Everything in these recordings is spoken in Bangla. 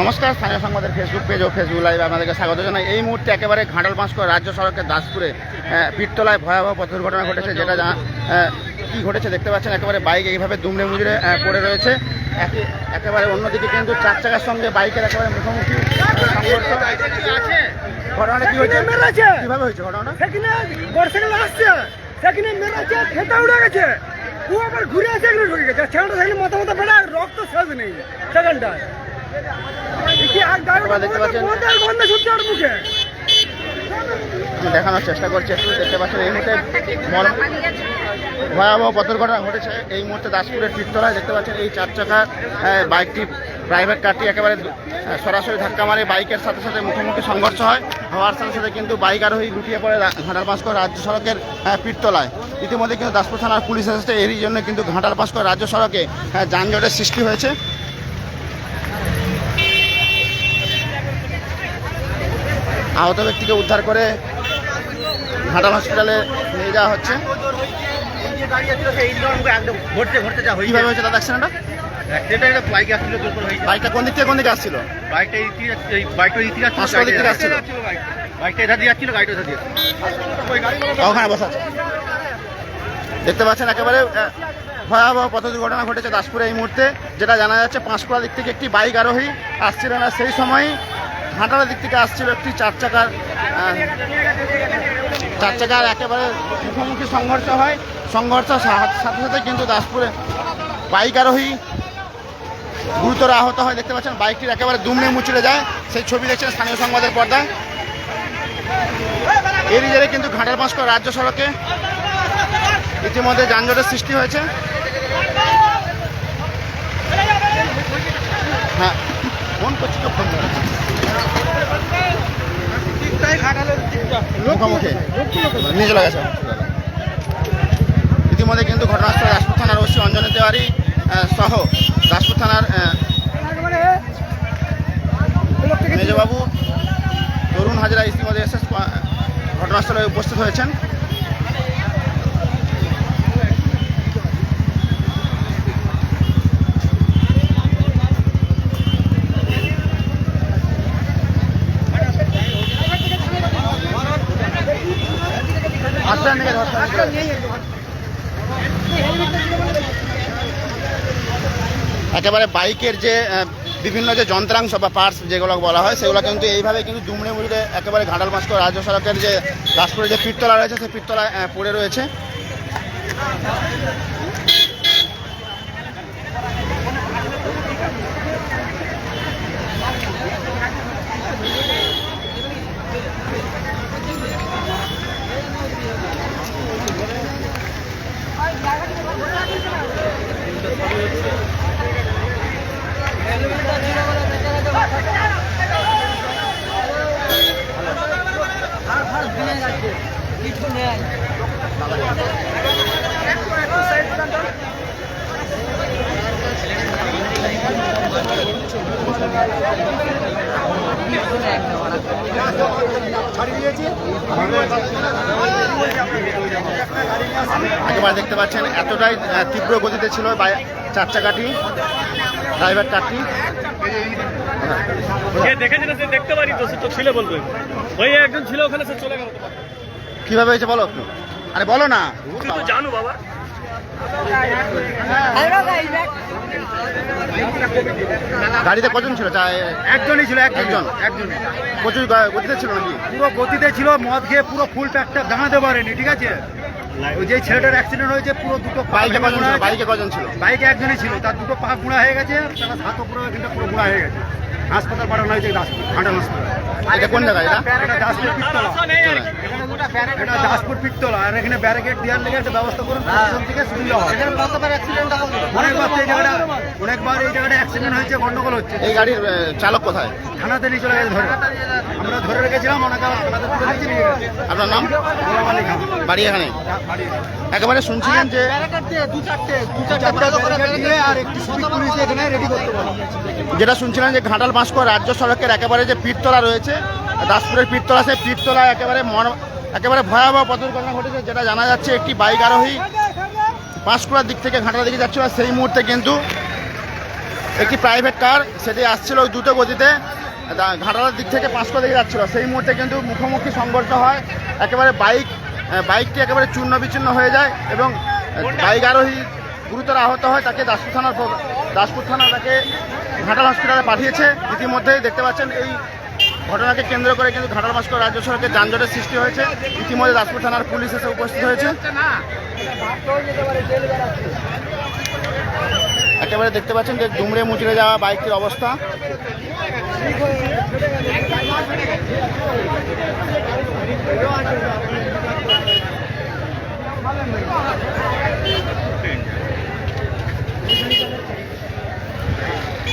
নমস্কার স্থানীয় সংবাদের ফেসবুক পেজ ও ফেসবুক লাইভে আপনাদেরকে স্বাগত জানাই। এই মুহূর্তে একেবারে ঘাটাল পাঁচকর রাজ্য সড়কের দাসপুরে পীরতলায় ভয়াবহ পথ দুর্ঘটনা ঘটেছে যেটা যা কি ঘটেছে দেখতে পাচ্ছেন একেবারে বাইক এইভাবে দুমড়ে মুজড়ে পড়ে রয়েছে। একে- একেবারে অন্যদিকে কিন্তু চার চাকার সঙ্গে বাইকের একেবারে মুখোমুখি। ঘটনাটা কি হয়েছে? কীভাবে হয়েছে ঘটনাটা? মোটরসাইকেল আসছে। সেখানে মেরেছে খেতে উড়ে গেছে। ও আবার ঘুরে আসে এখানে ঢুকে গেছে। ছেলেটা সেখানে মাথা মাথা বেড়া রক্ত শেষ নেই সেখানটায়। দেখানোর চেষ্টা করছে একটু দেখতে পাচ্ছেন এই মুহূর্তে ভয়াবহ পথ দুর্ঘটনা ঘটেছে। এই মুহূর্তে দাসপুরের তীরতলায় দেখতে পাচ্ছেন এই চার চাকার বাইকটি প্রাইভেট কারটি একেবারে সরাসরি ধাক্কা মারে। বাইকের সাথে সাথে মুখোমুখি সংঘর্ষ হয়। হওয়ার সাথে সাথে কিন্তু বাইক আরোহী লুটিয়ে পড়ে ঘাটাল পাঁচকর রাজ্য সড়কের আহ, পীরতলায়। ইতিমধ্যে কিন্তু দাসপুর থানার পুলিশ এসেছে এরই জন্য কিন্তু ঘাটাল পাঁচকর রাজ্য সড়কে যানজটের সৃষ্টি হয়েছে। আহত ব্যক্তিকে উদ্ধার করে ঘাটাল হসপিটালে নিয়ে যাওয়া হচ্ছে। কীভাবে হয়েছে দাদা অ্যাক্সিডেন্টটা? বাইকটা কোন দিক থেকে কোন আসছিল? বাইকটা ইতিহাস দিক থেকে আসছিল? বাইকটা দিয়ে বসা দেখতে পাচ্ছেন একেবারে ভয়াবহ পথ দুর্ঘটনা ঘটেছে দাসপুরে এই মুহূর্তে, যেটা জানা যাচ্ছে পাঁশকুড়া দিক থেকে একটি বাইক আরোহী আসছিল না সেই সময় ঘাটালের দিক থেকে আসছিল একটি চার চাকার চার চাকার একেবারে মুখোমুখি সংঘর্ষ হয়। সংঘর্ষ সাথে সাথে কিন্তু দাসপুরে বাইক আরোহী গুরুতর আহত হয়। দেখতে পাচ্ছেন, বাইকটির একেবারে দুমড়ে মুচড়ে যায়। সেই ছবি দেখছেন স্থানীয় সংবাদের পর্দায়। এরই জেরে কিন্তু ঘাটাল পাঁচকর রাজ্য সড়কে ইতিমধ্যে যানজটের সৃষ্টি হয়েছে। হ্যাঁ ফোন করছি তো ফোন গেছে। ইতিমধ্যে কিন্তু ঘটনাস্থলে দাসপুর থানার ওসি অঞ্জনের দেওয়ারি আহ, সহ দাসপুর থানার মেজবাবু তরুণ হাজরা ইতিমধ্যে এসে ঘটনাস্থলে উপস্থিত হয়েছেন হাতটা নিয়ে ধর, হাতটা নিয়ে ধর। একেবারে বাইকের যে বিভিন্ন যে যন্ত্রাংশ বা পার্টস যেগুলো বলা হয়, সেগুলো কিন্তু এইভাবে কিন্তু দুমড়ে মুড়ে একেবারে ঘাটাল মাস্কর রাজ্য সড়কের যে, রাজপুরের যে পিরতলা রয়েছে, সেই পিরতলা পড়ে রয়েছে। একেবারে দেখতে পাচ্ছেন এতটাই তীব্র গতিতে ছিল বাই- চার চাকাটি ড্রাইভার কারটি যে দেখেছে না সে দেখতে পারি তো সে তো ছিল বলবে। ওই একজন ছিল ওখানে সে চলে গেল। কীভাবে হয়েছে বলো একটু? আরে বলো না। তুই তো জানো বাবা। গাড়িতে কজন ছিল? একজনই ছিল একজন? একজন প্রচুর গতিতে ছিল নাকি? পুরো গতিতে ছিল মদ খেয়ে পুরো ফুল প্যাকটা দাঁড়াতে পারেনি ঠিক আছে? ওই যে ছেলেটার অ্যাক্সিডেন্ট হয়েছে পুরো দুটো পা বাইকে কজন ছিল। বাইকে কজন ছিল? বাইকে একজনই ছিল তার দুটো পা গুঁড়া হয়ে গেছে তার হাতও পুরো এখানটা পুরো গুঁড়া হয়ে গেছে। হাসপাতাল পাঠানো হয়েছে ঘাটাল হাসপাতাল এটা কোন জায়গায়? এটা? এটা দাসপুর পিস্তলা এটা দাসপুর পিস্তলা আর এখানে ব্যারিকেড দেওয়ার লেগে একটা ব্যবস্থা করুন প্রশাসন থেকে সুবিধা হয় অনেকবার এই জায়গাটা অনেকবার এই জায়গাটা অ্যাক্সিডেন্ট হয়েছে গন্ডগোল হচ্ছে। এই গাড়ির চালক কোথায়? থানাতে নিয়ে চলে গেছে ধরে। আমরা ধরে রেখেছিলাম আপনার নাম? বাড়ি এখানে একেবারে শুনছিলেন যে চারটা ব্যারিকেড আর একটি সিভিক পুলিশ এখানে রেডি করতে পারো যেটা শুনছিলেন যে ঘাটাল বাঁশকর রাজ্য সড়কের একেবারে যে পীরতলা রয়েছে দাসপুরের পীরতলা সেই পীরতলা একেবারে মন একেবারে ভয়াবহ পথ দুর্ঘটনা ঘটেছে যেটা জানা যাচ্ছে একটি বাইক আরোহী পাঁশকুড়ার দিক থেকে ঘাটার দিকে যাচ্ছিল। সেই মুহূর্তে কিন্তু একটি প্রাইভেট কার সেটি আসছিল ওই দ্রুত গতিতে। ঘাটালার দিক থেকে পাঁচকো দিকে যাচ্ছিল। সেই মুহূর্তে কিন্তু মুখোমুখি সংঘর্ষ হয়। একেবারে বাইক বাইকটি একেবারে চূর্ণ বিচূর্ণ হয়ে যায় এবং বাইক আরোহী গুরুতর আহত হয়। তাকে দাসপুর থানার দাসপুর থানা তাকে ঘাটাল হসপিটালে পাঠিয়েছে। ইতিমধ্যেই দেখতে পাচ্ছেন এই ঘটনাকে কেন্দ্র করে কিন্তু ঘাটাল মাস্কর রাজ্য সড়কে যানজটের সৃষ্টি হয়েছে। ইতিমধ্যে দাসপুর থানার পুলিশ এসে উপস্থিত হয়েছে। একেবারে দেখতে পাচ্ছেন যে দুমড়ে মুচড়ে যাওয়া বাইকটির অবস্থা।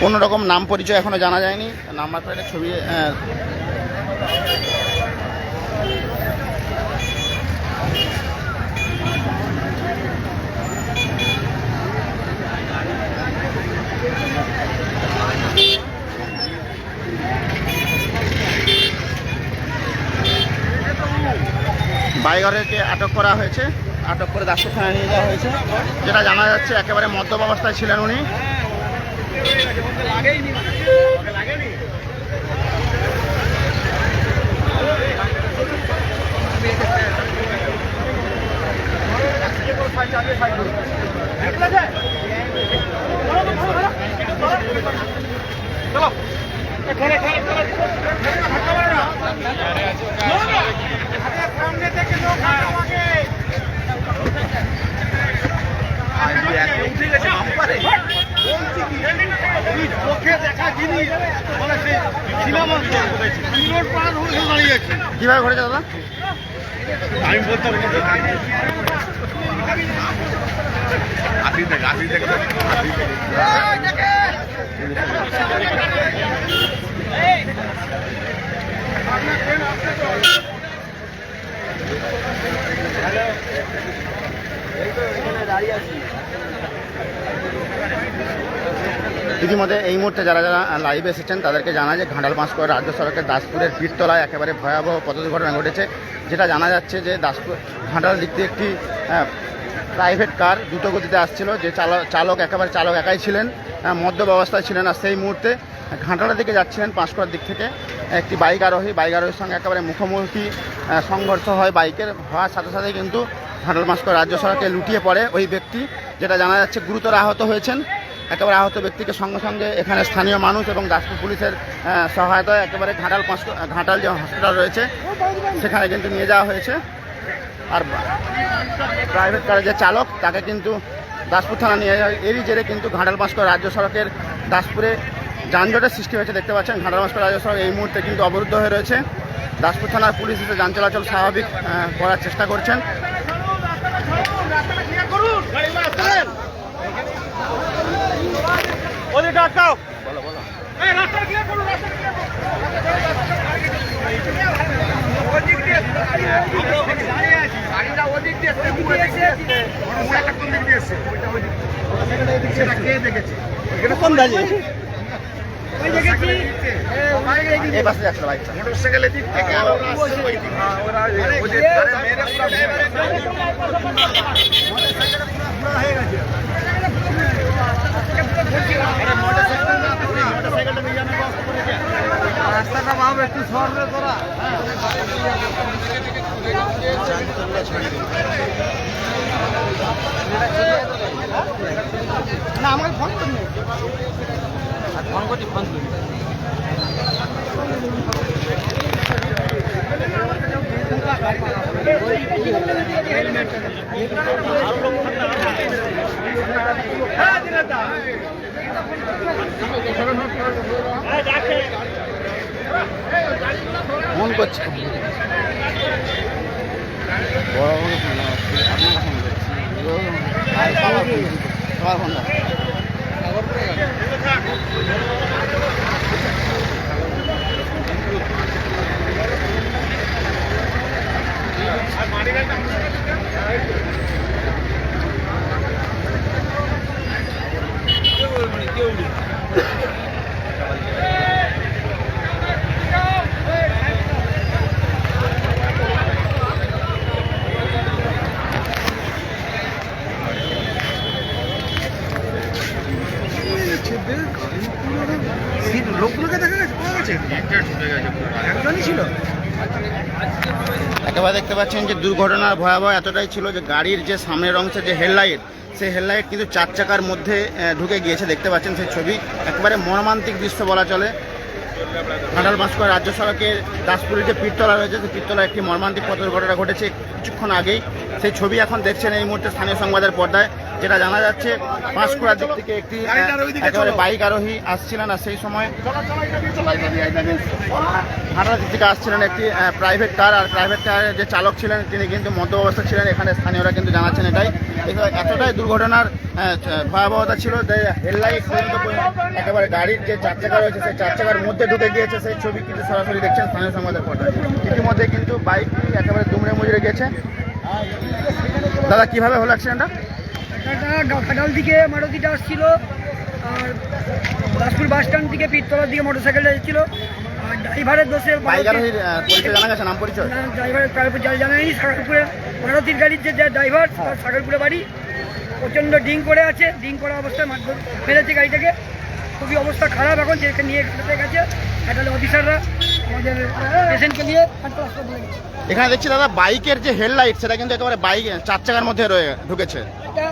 কোনো রকম নাম পরিচয় এখনও জানা যায়নি। নাম্বার প্লেটের ছবি আহ, বাইগরেকে আটক করা হয়েছে। আটক করে থানায় নিয়ে যাওয়া হয়েছে। যেটা জানা যাচ্ছে একেবারে মদ্যপ অবস্থায় ছিলেন উনি। কীভাবে ঘটেছে দাদা আমি বলতাম আসি থেকে আসি থেকে আসি থেকে ইতিমধ্যে এই মুহূর্তে যারা যারা লাইভ এসেছেন তাদেরকে জানা যে ঘাটাল পাঁচকর রাজ্য সড়কের দাসপুরের পীরতলায় একেবারে ভয়াবহ পথ দুর্ঘটনা ঘটেছে যেটা জানা যাচ্ছে যে দাসপুর ঘাটাল দিক দিয়ে একটি প্রাইভেট কার দ্রুত গতিতে আসছিল যে চালক একেবারে চালক একাই ছিলেন আহ, মদ্যপ অবস্থায় ছিলেন। আর সেই মুহূর্তে ঘাটালের দিকে যাচ্ছিলেন পাঁশকুড়ার দিক থেকে। একটি বাইক আরোহী, বাইক আরোহীর সঙ্গে একেবারে মুখোমুখি সংঘর্ষ হয় বাইকের। হওয়ার সাথে সাথে কিন্তু ঘাটাল মাস্কর রাজ্য সড়কে লুটিয়ে পড়ে ওই ব্যক্তি, যেটা জানা যাচ্ছে গুরুতর আহত হয়েছেন। একেবারে আহত ব্যক্তিকে সঙ্গে সঙ্গে এখানে স্থানীয় মানুষ এবং দাসপুর পুলিশের সহায়তায় একেবারে ঘাটাল পাঁচ ঘাটাল যে হসপিটাল রয়েছে, সেখানে কিন্তু নিয়ে যাওয়া হয়েছে। আর প্রাইভেট কারের যে চালক, তাকে কিন্তু দাসপুর থানা নিয়ে যায় এরই জেরে কিন্তু ঘাটাল পাঁচকর রাজ্য সড়কের দাসপুরে যানজটের সৃষ্টি হয়েছে, দেখতে পাচ্ছেন, ঘাটাল পাঁচকর রাজস্ব এই মুহূর্তে কিন্তু অবরুদ্ধ হয়ে রয়েছে। দাসপুর থানার পুলিশ এসে যান চলাচল স্বাভাবিক করার চেষ্টা করছেন। কোন দাঁড়িয়ে এই পাশে যাচ্ছিল বাইকটা মোটরসাইকেলের দিক থেকে রাস্তাটা ভাব একটু সরবে তোরা না আমাকে ফোন করুন ফোন একজনই ছিল? একেবারে দেখতে পাচ্ছেন যে দুর্ঘটনার ভয়াবহ এতটাই ছিল যে গাড়ির যে সামনের অংশে যে হেডলাইট, সেই হেডলাইট কিন্তু চার চাকার মধ্যে ঢুকে গিয়েছে। দেখতে পাচ্ছেন সেই ছবি। একেবারে মর্মান্তিক দৃশ্য বলা চলে। ঘাটাল বাঁশকুড়া রাজ্য সড়কের দাসপুরের যে পীরতলা রয়েছে, সেই পীরতলা একটি মর্মান্তিক পথ দুর্ঘটনা ঘটেছে কিছুক্ষণ আগেই। সেই ছবি এখন দেখছেন এই মুহূর্তে স্থানীয় সংবাদের পর্দায়। যেটা জানা যাচ্ছে পাঁশকুড়ার দিক থেকে একটি একেবারে বাইক আরোহী আসছিলেন আর সেই সময় ভাড়ার দিক থেকে আসছিলেন একটি প্রাইভেট কার আর প্রাইভেট কারের যে চালক ছিলেন তিনি কিন্তু মধ্য অবস্থা ছিলেন এখানে স্থানীয়রা কিন্তু জানাচ্ছেন এটাই। এতটাই দুর্ঘটনার ভয়াবহতা ছিল যে হেডলাইট পর্যন্ত পর্যন্ত একেবারে গাড়ির যে চার চাকা রয়েছে সেই চার চাকার মধ্যে ঢুকে গিয়েছে সেই ছবি কিন্তু সরাসরি দেখছেন স্থানীয় সংবাদের পর্দায় ইতিমধ্যে কিন্তু বাইকটি একেবারে দুমড়ে মুজড়ে গেছে দাদা কীভাবে হলো অ্যাক্সিডেন্টটা ঘাটাল দিকে মারুতিটা আসছিল আর দাসপুর বাস স্ট্যান্ড থেকে পীরতলার দিকে মোটরসাইকেলটা যাচ্ছিল আর ড্রাইভারের দোষে ড্রাইভারের জানা নেই সাগরপুরে মারুতির গাড়ির যে ড্রাইভার তার সাগরপুরে বাড়ি। প্রচণ্ড ডিং করে আছে। ডিং করা অবস্থায় মারধর ফেলেছে গাড়িটাকে। খুবই অবস্থা খারাপ এখন যেখানে নিয়ে ঘাটাতে গেছে। ঘাটালে অফিসাররা আমাদের পেশেন্টকে নিয়ে এখানে দেখছি দাদা বাইকের যে হেডলাইট সেটা কিন্তু একেবারে বাইক চার চাকার মধ্যে রয়ে ঢুকেছে। এটা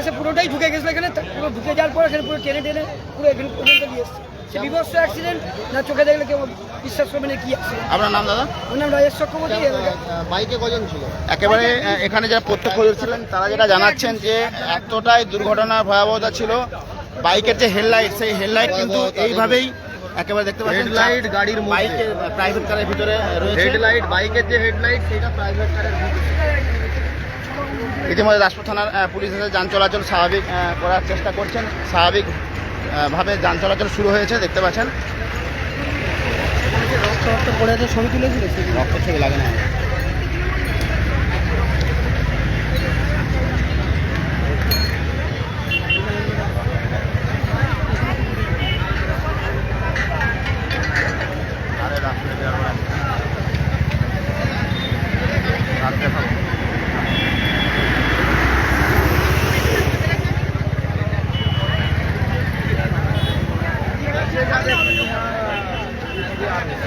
এসে পুরোটাই ঢুকে গেছিল এখানে। তা পুরো ঢুকে যাওয়ার পর এখানে পুরো টেনে টেনে পুরো এখানে পর্যন্ত নিয়ে এসছে। সে বিভৎস অ্যাক্সিডেন্ট না চোখে দেখলে কেউ বিশ্বাস করবে না কি অ্যাক্সিডেন্ট আপনার নাম দাদা? ওর নাম রাজেশ চক্রবর্তী বাইকে কজন ছিল? একেবারে এখানে যারা প্রত্যক্ষদর্শী তারা যেটা জানাচ্ছেন যে এতটাই দুর্ঘটনার ভয়াবহতা ছিল বাইকের যে হেডলাইট সেই হেডলাইট কিন্তু এইভাবেই একেবারে দেখতে পাচ্ছেন। Headlight গাড়ির মধ্যে। বাইকের প্রাইভেট কারের ভিতরে রয়েছে। হেডলাইট বাইকের যে হেডলাইট সেটা প্রাইভেট কারের ইতিমধ্যে দাসপুর থানার পুলিশ এসে যান চলাচল স্বাভাবিক করার চেষ্টা করছেন। স্বাভাবিকভাবে যান চলাচল শুরু হয়েছে দেখতে পাচ্ছেন। পড়ে আছে ছবি তুলেছিল রক্ত ছবি লাগে না।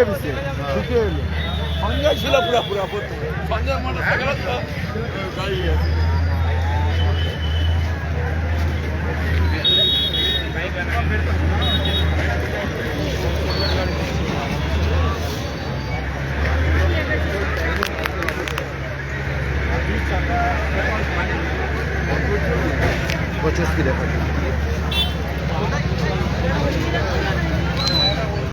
ঢুকিয়ে দিচ্ছে ঢুকিয়ে দিল। সঞ্জয় ছিল পুরা পুরা সঞ্জয় মোটরসাইকেল পঁচিশ